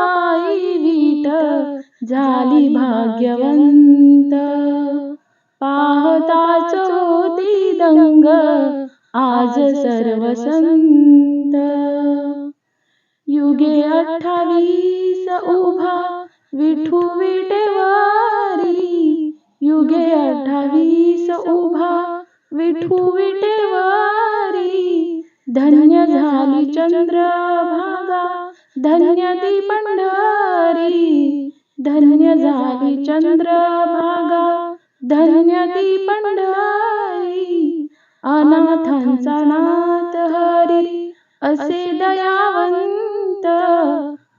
पायी वीट झाली भाग्यवंत. पाहताच होती दंग आज सर्व संत युगे अठ्ठावीस उभा विठू विटेवारी. युगे अठ्ठावीस उभा विठू विटेवारी. धन्य झाली चंद्रभागा. धन्य ती पंढरी धन्य झाली चंद्रभागा धन्य ती पंढरी अनाथांचा नाथ हरी असे दयावंत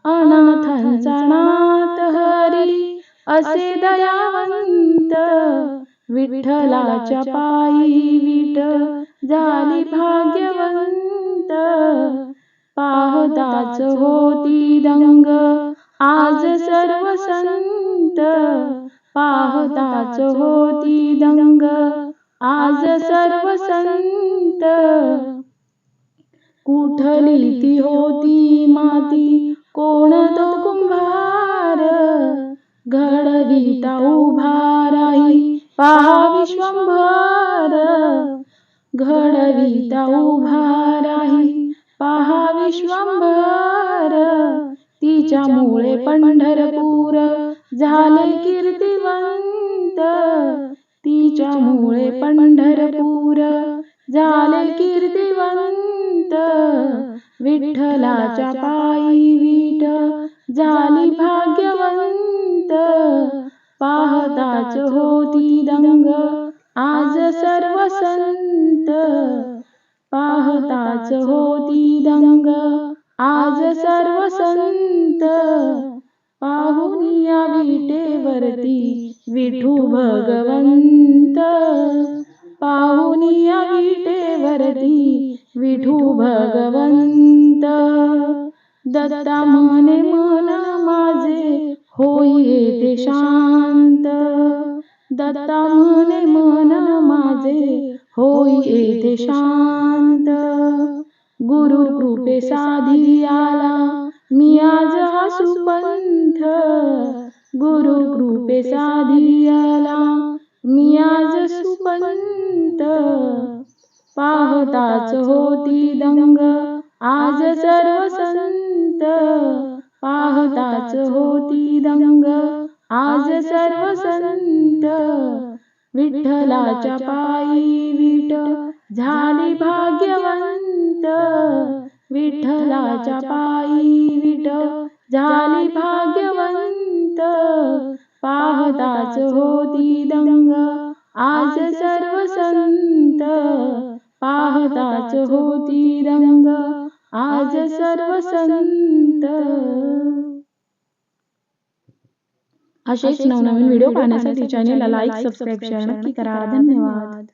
अनाथांचा नाथ हरी असे दयावंत विठ्ठलाच्या पायी विट झाली भाग्यवंत पाहताच होती दंग. आज सर्व संत पाहताच होती दंग. आज सर्व संत कुठली ती होती माती? कोण तो कुंभार? घडविता उभा राही. पहा विश्वंभर. घडविता उभा राही. पहा विश्वंभर तिच्यामुळे पंढरपूर झाले कीर्तिवंत. तिच्यामुळे पंढरपूर झाले कीर्तिवंत. विठ्ठलाच्या पायी वीट झाली भाग्यवंत. पाहताच होती दंग आज सर्व संत. पाहताच होती दंग विठू भगवंत. पाहून या विटेवरती विठू भगवंत. दत्ता म्हणे मन माझे होई ते शांत. दत्ता म्हणे मन माझे होई ते शांत. गुरु कृपे साधी आला मी आज हा सुपंथ गुरु कृपे साधियाला. मी आज सुपंत. पाहताच होती दंग. आज सर्व संत पाहताच होती दंग. आज सर्व संत विठ्ठलाच्या पायी विट. झाली भाग्यवंत. विठ्ठलाच्या पायी विट. झाली भाग्यवंत. पाहताच होती दंग आज सर्व संत पाहताच होती दंग आज सर्व संत. असेच नवनवीन व्हिडिओ पाहण्यासाठी चॅनेलला लाईक सबस्क्राईब शेअर नक्की करा. धन्यवाद.